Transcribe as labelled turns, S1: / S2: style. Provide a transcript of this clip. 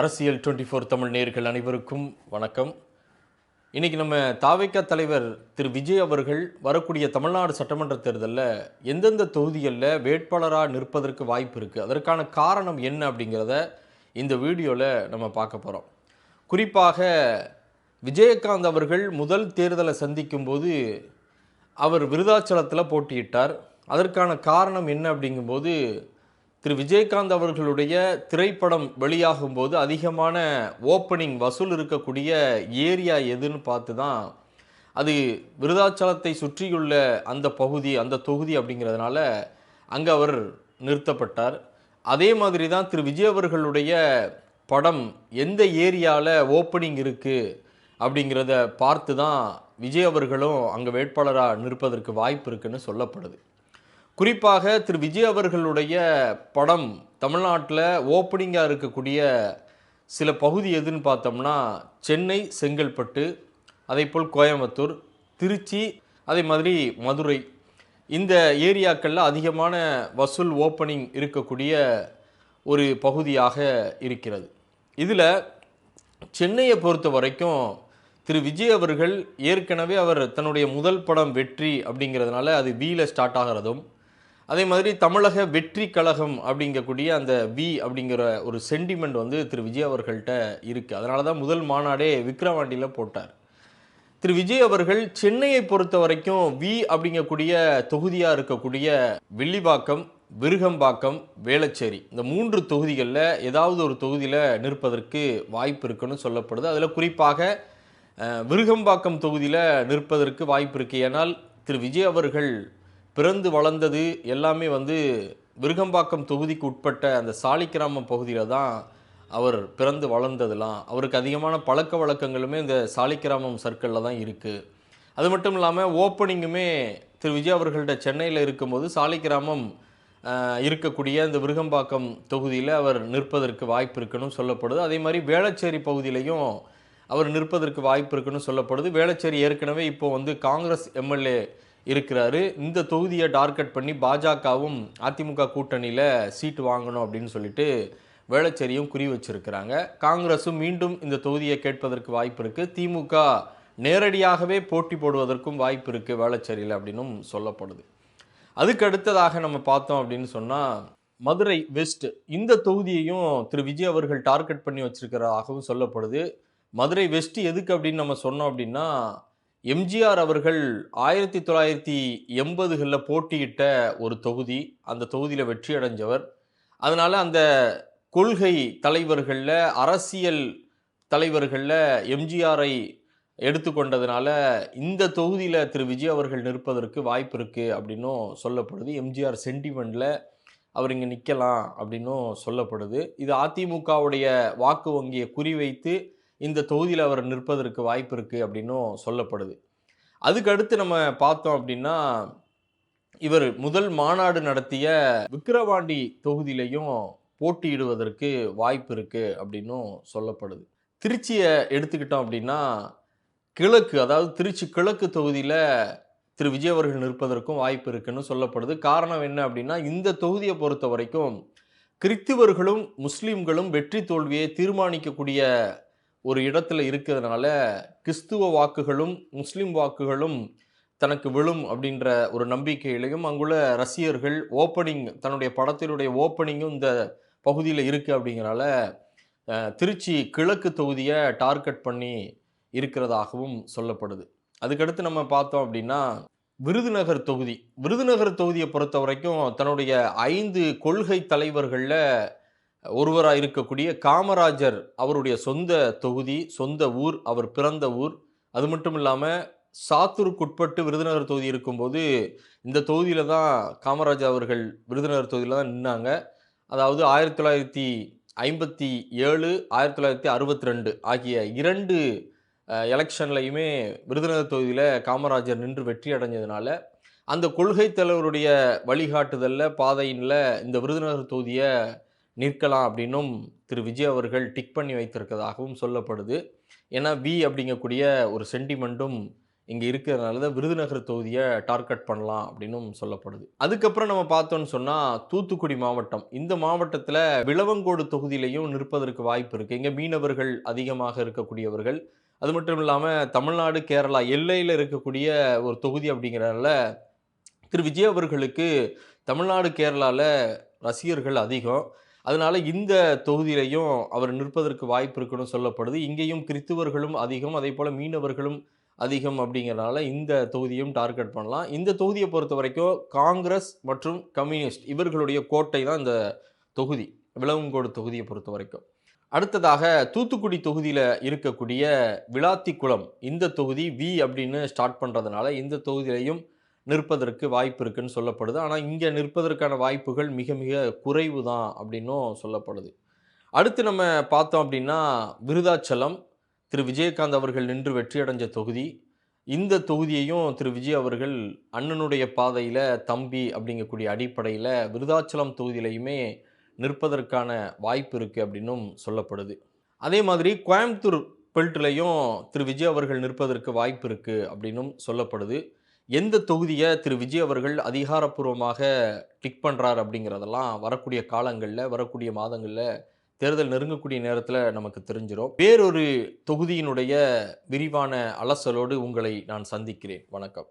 S1: அரசியல் twenty four Tamil நேர்கள் அனைவருக்கும் வணக்கம். இன்றைக்கி நம்ம தாவைக்கா தலைவர் திரு விஜய் அவர்கள் வரக்கூடிய தமிழ்நாடு சட்டமன்ற தேர்தலில் எந்தெந்த தொகுதிகளில் வேட்பாளராக நிற்பதற்கு வாய்ப்பு இருக்குது அதற்கான காரணம் என்ன அப்படிங்கிறத இந்த வீடியோவில் நம்ம பார்க்க போகிறோம் குறிப்பாக விஜயகாந்த் அவர்கள் முதல் தேர்தலை சந்திக்கும்போது அவர் விருதாச்சலத்தில் போட்டியிட்டார். அதற்கான காரணம் என்ன அப்படிங்கும்போது திரு விஜயகாந்த் அவர்களுடைய திரைப்படம் வெளியாகும்போது அதிகமான ஓப்பனிங் வசூல் இருக்கக்கூடிய ஏரியா எதுன்னு பார்த்து தான் அது விருதாச்சலத்தை சுற்றியுள்ள அந்த பகுதி அந்த தொகுதி அப்படிங்கிறதுனால அங்கே அவர் நிறுத்தப்பட்டார். அதே மாதிரி தான் திரு விஜய் அவர்களுடைய படம் எந்த ஏரியாவில் ஓப்பனிங் இருக்குது அப்படிங்கிறத பார்த்து தான் விஜய் அவர்களும் அங்கே வேட்பாளராக நிற்பதற்கு வாய்ப்பு இருக்குன்னு சொல்லப்படுது. குறிப்பாக திரு விஜய் அவர்களுடைய படம் தமிழ்நாட்டில் ஓப்பனிங்காக இருக்கக்கூடிய சில பகுதி எதுன்னு பார்த்தோம்னா சென்னை செங்கல்பட்டு அதேபோல் கோயம்புத்தூர் திருச்சி அதே மாதிரி மதுரை. இந்த ஏரியாக்களில் அதிகமான வசூல் ஓப்பனிங் இருக்கக்கூடிய ஒரு பகுதியாக இருக்கிறது. இதில் சென்னையை பொறுத்த வரைக்கும் திரு விஜய் அவர்கள் ஏற்கனவே அவர் தன்னுடைய முதல் படம் வெற்றி அப்படிங்கிறதுனால அது வியில் ஸ்டார்ட் ஆகிறதும் அதே மாதிரி தமிழக வெற்றி கழகம் அப்படிங்கக்கூடிய அந்த வி அப்படிங்கிற ஒரு சென்டிமெண்ட் வந்து திரு விஜய் அவர்கள்ட்ட இருக்குது அதனால தான் முதல் மாநாடே விக்ரவாண்டியில் போட்டார். திரு விஜய் அவர்கள் சென்னையை பொறுத்த வரைக்கும் வி அப்படிங்கக்கூடிய தொகுதியாக இருக்கக்கூடிய வில்லிவாக்கம் விருகம்பாக்கம் வேளச்சேரி இந்த மூன்று தொகுதிகளில் ஏதாவது ஒரு தொகுதியில் நிற்பதற்கு வாய்ப்பு இருக்குன்னு சொல்லப்படுது. அதில் குறிப்பாக விருகம்பாக்கம் தொகுதியில் நிற்பதற்கு வாய்ப்பு இருக்குது ஏனால் திரு விஜய் அவர்கள் பிறந்து வளர்ந்தது எல்லாமே வந்து விருகம்பாக்கம் தொகுதிக்கு உட்பட்ட அந்த சாலிக்கிராமம் பகுதியில் தான் அவர் பிறந்து வளர்ந்ததெல்லாம். அவருக்கு அதிகமான பழக்க வழக்கங்களுமே இந்த சாலிக்கிராமம் சர்க்கிளில் தான் இருக்குது அது மட்டும் இல்லாமல் ஓப்பனிங்குமே திரு விஜய் அவர்கள்ட்ட சென்னையில் இருக்கும்போது சாலிக்கிராமம் இருக்கக்கூடிய இந்த விருகம்பாக்கம் தொகுதியில் அவர் நிற்பதற்கு வாய்ப்பு இருக்குன்னு சொல்லப்படுது. அதே மாதிரி வேளச்சேரி பகுதியிலையும் அவர் நிற்பதற்கு வாய்ப்பு இருக்குன்னு சொல்லப்படுது. வேளச்சேரி ஏற்கனவே இப்போ வந்து காங்கிரஸ் எம்எல்ஏ இருக்கிறாரு. இந்த தொகுதியை டார்கெட் பண்ணி பாஜகவும் அதிமுக கூட்டணியில் சீட்டு வாங்கணும் அப்படின்னு சொல்லிட்டு வேளச்சேரியும் குறி வச்சிருக்கிறாங்க. காங்கிரஸும் மீண்டும் இந்த தொகுதியை கேட்பதற்கு வாய்ப்பு இருக்குது திமுக நேரடியாகவே போட்டி போடுவதற்கும் வாய்ப்பு இருக்குது வேளச்சேரியில் அப்படின்னும் சொல்லப்படுது. அதுக்கு அடுத்ததாக நம்ம பார்த்தோம் அப்படின்னு சொன்னால் மதுரை வெஸ்ட் இந்த தொகுதியையும் திரு. விஜய் அவர்கள் டார்கெட் பண்ணி வச்சிருக்கிறதாகவும் சொல்லப்படுது. மதுரை வெஸ்ட் எதுக்கு அப்படின்னு நம்ம சொன்னோம் அப்படின்னா எம்ஜிஆர் அவர்கள் ஆயிரத்தி தொள்ளாயிரத்தி எண்பதுகளில் போட்டியிட்ட ஒரு தொகுதி. அந்த தொகுதியில் வெற்றி அடைஞ்சவர். அதனால் அந்த கொள்கை தலைவர்களில் அரசியல் தலைவர்களில் எம்ஜிஆரை எடுத்துக்கொண்டதுனால இந்த தொகுதியில் திரு. விஜய் அவர்கள் நிற்பதற்கு வாய்ப்பு இருக்குது அப்படின்னும் சொல்லப்படுது. எம்ஜிஆர் சென்டிமெண்ட்டில் அவர் இங்கே நிற்கலாம் அப்படின்னும் சொல்லப்படுது. இது அதிமுகவுடைய வாக்கு வங்கியை குறிவைத்து இந்த தொகுதியில் அவர் நிற்பதற்கு வாய்ப்பு இருக்குது அப்படின்னும் சொல்லப்படுது. அதுக்கடுத்து நம்ம பார்த்தோம் அப்படின்னா இவர் முதல் மாநாடு நடத்திய விக்கிரவாண்டி தொகுதியிலையும் போட்டியிடுவதற்கு வாய்ப்பு இருக்குது அப்படின்னும் சொல்லப்படுது. திருச்சியை எடுத்துக்கிட்டோம் அப்படின்னா கிழக்கு அதாவது திருச்சி கிழக்கு தொகுதியில் திரு. விஜய் அவர்கள் நிற்பதற்கும் வாய்ப்பு இருக்குன்னு சொல்லப்படுது. காரணம் என்ன அப்படின்னா இந்த தொகுதியை பொறுத்த வரைக்கும் கிறித்துவர்களும் முஸ்லீம்களும் வெற்றி தோல்வியை தீர்மானிக்கக்கூடிய ஒரு இடத்துல இருக்கிறதுனால கிறிஸ்துவ வாக்குகளும் முஸ்லீம் வாக்குகளும் தனக்கு விழும் அப்படின்ற ஒரு நம்பிக்கையிலையும் அங்குள்ள ரசிகர்கள் ஓப்பனிங் தன்னுடைய படத்தினுடைய ஓப்பனிங்கும் இந்த பகுதியில் இருக்குது அப்படிங்கிறனால திருச்சி கிழக்கு தொகுதியை டார்கெட் பண்ணி இருக்கிறதாகவும் சொல்லப்படுது. அதுக்கடுத்து நம்ம பார்த்தோம் அப்படின்னா விருதுநகர் தொகுதி. விருதுநகர் தொகுதியை பொறுத்த வரைக்கும் தன்னுடைய ஐந்து கொள்கை தலைவர்களில் ஒருவராக இருக்கக்கூடிய காமராஜர் அவருடைய சொந்த தொகுதி சொந்த ஊர் அவர் பிறந்த ஊர். அது மட்டும் இல்லாமல் சாத்தூருக்குட்பட்டு விருதுநகர் தொகுதி இருக்கும்போது இந்த தொகுதியில் தான் காமராஜர் அவர்கள் விருதுநகர் தொகுதியில் தான் நின்னாங்க. அதாவது ஆயிரத்தி தொள்ளாயிரத்தி ஐம்பத்தி ஏழு ஆயிரத்தி தொள்ளாயிரத்தி அறுபத்தி ரெண்டு ஆகிய இரண்டு எலெக்ஷன்லையுமே விருதுநகர் தொகுதியில் காமராஜர் நின்று வெற்றி அடைஞ்சதுனால அந்த கொள்கை தலைவருடைய வழிகாட்டுதலில் பாதையினில் இந்த விருதுநகர் தொகுதியை நிற்கலாம் அப்படின்னும் திரு விஜய் அவர்கள் டிக் பண்ணி வைத்திருக்கதாகவும் சொல்லப்படுது. ஏன்னா வி அப்படிங்கக்கூடிய ஒரு சென்டிமெண்ட்டும் இங்கே இருக்கிறதுனால தான் விருதுநகர் தொகுதியை டார்கெட் பண்ணலாம் அப்படின்னும் சொல்லப்படுது. அதுக்கப்புறம் நம்ம பார்த்தோம்னு சொன்னால் தூத்துக்குடி மாவட்டம். இந்த மாவட்டத்தில் விளவங்கோடு தொகுதியிலையும் நிற்பதற்கு வாய்ப்பு இருக்குது இங்கே மீனவர்கள் அதிகமாக இருக்கக்கூடியவர்கள். அது மட்டும் இல்லாமல் தமிழ்நாடு கேரளா எல்லையில் இருக்கக்கூடிய ஒரு தொகுதி அப்படிங்கிறனால திரு விஜய் அவர்களுக்கு தமிழ்நாடு கேரளாவில் ரசிகர்கள் அதிகம். அதனால் இந்த தொகுதியிலையும் அவர் நிற்பதற்கு வாய்ப்பு இருக்குன்னு சொல்லப்படுது. இங்கேயும் கிறித்துவர்களும் அதிகம் அதே போல் மீனவர்களும் அதிகம் அப்படிங்கிறனால இந்த தொகுதியும் டார்கெட் பண்ணலாம். இந்த தொகுதியை பொறுத்த வரைக்கும் காங்கிரஸ் மற்றும் கம்யூனிஸ்ட் இவர்களுடைய கோட்டை தான் இந்த தொகுதி விளவங்கோடு தொகுதியை பொறுத்த வரைக்கும். அடுத்ததாக தூத்துக்குடி தொகுதியில் இருக்கக்கூடிய விளாத்திக்குளம் இந்த தொகுதி வி அப்படின்னு ஸ்டார்ட் பண்ணுறதுனால இந்த தொகுதியிலையும் நிற்பதற்கு வாய்ப்பு இருக்குன்னு சொல்லப்படுது. ஆனால் இங்கே நிற்பதற்கான வாய்ப்புகள் மிக மிக குறைவு தான் அப்படின்னும் சொல்லப்படுது. அடுத்து நம்ம பார்த்தோம் அப்படின்னா விருதாச்சலம் திரு. விஜயகாந்த் அவர்கள் நின்று வெற்றி அடைஞ்ச தொகுதி. இந்த தொகுதியையும் திரு. விஜய் அவர்கள் அண்ணனுடைய பாதையில் தம்பி அப்படிங்கக்கூடிய அடிப்படையில் விருதாச்சலம் தொகுதியிலையுமே நிற்பதற்கான வாய்ப்பு இருக்குது அப்படின்னும் சொல்லப்படுது. அதே மாதிரி கோயம்புத்தூர் பெல்ட்லேயும் திரு. விஜய் அவர்கள் நிற்பதற்கு வாய்ப்பு இருக்குது அப்படின்னும் சொல்லப்படுது. எந்த தொகுதியை திரு. விஜய் அவர்கள் அதிகாரப்பூர்வமாக கிளிக் பண்ணுறார் அப்படிங்கிறதெல்லாம் வரக்கூடிய காலங்களில் வரக்கூடிய மாதங்களில் தேர்தல் நெருங்கக்கூடிய நேரத்தில் நமக்கு தெரிஞ்சிடும் வேறொரு தொகுதியினுடைய விரிவான அலசலோடு உங்களை நான் சந்திக்கிறேன். வணக்கம்.